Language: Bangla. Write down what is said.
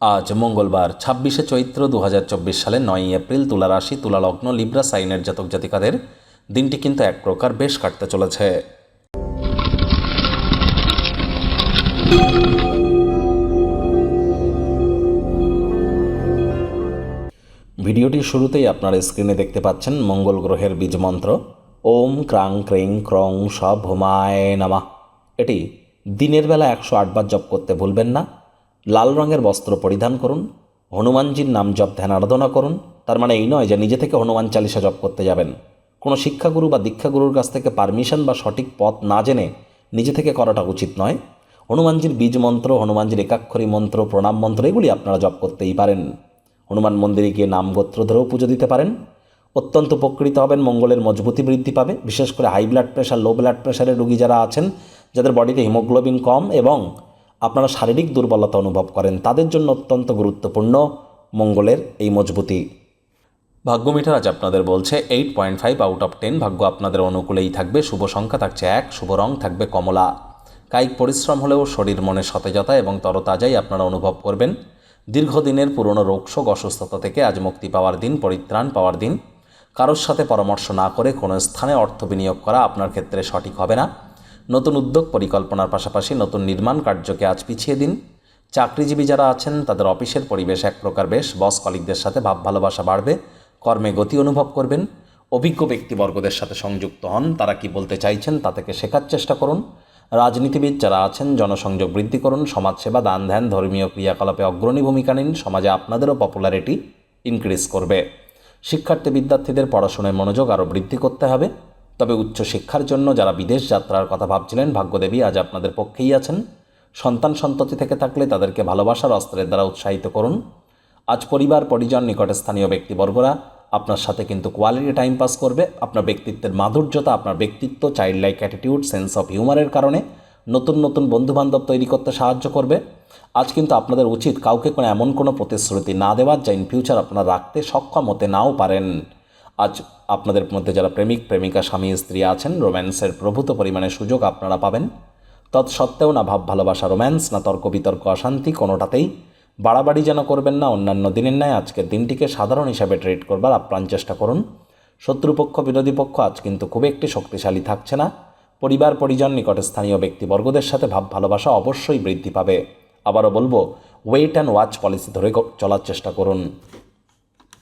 আজ মঙ্গলবার, ছাব্বিশে চৈত্র দু হাজার চব্বিশ সালে নয়ই এপ্রিল তুলা রাশি তুলা লগ্ন লিব্রা সাইনের জাতক জাতিকাদের দিনটি কিন্তু এক প্রকার বেশ কাটতে চলেছে। ভিডিওটির শুরুতেই আপনার স্ক্রিনে দেখতে পাচ্ছেন মঙ্গল গ্রহের বীজ মন্ত্র ওম ক্রাং ক্রিং ক্রং স ভোমায় নামা। এটি দিনের বেলা একশো আটবার জপ করতে ভুলবেন না। লাল রঙের বস্ত্র পরিধান করুন, হনুমানজির নাম জপ ধ্যান আরাধনা করুন, তার মানে এই নয় যে নিজে থেকে হনুমান চালিসা জপ করতে যাবেন। কোনো শিক্ষাগুরু বা দীক্ষাগুরুর কাছ থেকে পারমিশন বা সঠিক পথ না জেনে নিজে থেকে করাটা উচিত নয়। হনুমানজির বীজ মন্ত্র, হনুমানজির একাক্ষরী মন্ত্র, প্রণাম মন্ত্র, এগুলি আপনারা জপ করতেই পারেন। হনুমান মন্দিরে গিয়ে নাম গোত্র ধরেও পুজো দিতে পারেন। অত্যন্ত উপকৃত হবেন, মঙ্গলের মজবুতি বৃদ্ধি পাবে। বিশেষ করে high blood pressure, low blood প্রেশারের রুগী যারা আছেন, যাদের বডিতে হিমোগ্লোবিন কম এবং আপনারা শারীরিক দুর্বলতা অনুভব করেন, তাদের জন্য অত্যন্ত গুরুত্বপূর্ণ মঙ্গলের এই মজবুতি। ভাগ্য মিটার আজ আপনাদের বলছে eight point five out of ten ভাগ্য আপনাদের অনুকূলেই থাকবে, শুভ সংখ্যা থাকছে এক, শুভ রং থাকবে কমলা। কায়িক পরিশ্রম হলেও শরীর মনে সতেজতা এবং তরতাজাই আপনারা অনুভব করবেন। দীর্ঘদিনের পুরনো রোগশোক, অসুস্থতা থেকে আজ মুক্তি পাওয়ার দিন, পরিত্রাণ পাওয়ার দিন। কারোর সাথে পরামর্শ না করে কোনো স্থানে অর্থ বিনিয়োগ করা আপনার ক্ষেত্রে সঠিক হবে না। নতুন উদ্যোগ পরিকল্পনার পাশাপাশি নতুন নির্মাণ কার্যকে আজ পিছিয়ে দিন। চাকরিজীবী যারা আছেন, তাদের অফিসের পরিবেশ এক প্রকার বেশ। বস কলিকদের সাথে ভাব ভালোবাসা বাড়বে, কর্মে গতি অনুভব করবেন। অভিজ্ঞ ব্যক্তিবর্গদের সাথে সংযুক্ত হন, তারা কি বলতে চাইছেন তা থেকে শেখার চেষ্টা করুন। রাজনীতিবিদ যারা আছেন, জনসংযোগ বৃদ্ধি করুন। সমাজসেবা, দান ধ্যান, ধর্মীয় ক্রিয়াকলাপে অগ্রণী ভূমিকা নিন। সমাজে আপনাদেরও পপুলারিটি ইনক্রিজ করবে। শিক্ষার্থী বিদ্যার্থীদের পড়াশোনায় মনোযোগ আরও বৃদ্ধি করতে হবে। তবে উচ্চশিক্ষার জন্য যারা বিদেশ যাত্রার কথা ভাবছিলেন, ভাগ্যদেবী আজ আপনাদের পক্ষেই আছেন। সন্তান সন্ততি থেকে থাকলে তাদেরকে ভালোবাসার অস্ত্রের দ্বারা উৎসাহিত করুন। আজ পরিবার, পরিজন, নিকটে স্থানীয় ব্যক্তিবর্গরা আপনার সাথে কিন্তু কোয়ালিটি টাইম পাস করবে। আপনার ব্যক্তিত্বের মাধুর্যতা, আপনার ব্যক্তিত্ব child like attitude sense of হিউমারের কারণে নতুন নতুন বন্ধুবান্ধব তৈরি করতে সাহায্য করবে। আজ কিন্তু আপনাদের উচিত কাউকে কোনো এমন কোনো প্রতিশ্রুতি না দেওয়ার যা ইন ফিউচার আপনারা রাখতে সক্ষম হতে নাও পারেন। আজ আপনাদের মধ্যে যারা প্রেমিক, প্রেমিকা, স্বামী, স্ত্রী আছেন, রোম্যান্সের প্রভূত পরিমাণে সুযোগ আপনারা পাবেন। তৎসত্ত্বেও না ভাব, ভালোবাসা, রোম্যান্স, না তর্ক, বিতর্ক, অশান্তি কোনোটাতেই বাড়াবাড়ি যেন করবেন না, অন্যান্য দিনের ন্যায় আজকের দিনটিকে সাধারণ হিসাবে ট্রিট করবার আপ্রাণ চেষ্টা করুন। শত্রুপক্ষ, বিরোধী পক্ষ আজ কিন্তু খুব একটি শক্তিশালী থাকছে না। পরিবার, পরিজন, নিকট স্থানীয় ব্যক্তিবর্গদের সাথে ভাব, ভালোবাসা অবশ্যই বৃদ্ধি পাবে। আবারও বলব ওয়েট অ্যান্ড ওয়াচ পলিসি ধরে চলার চেষ্টা করুন।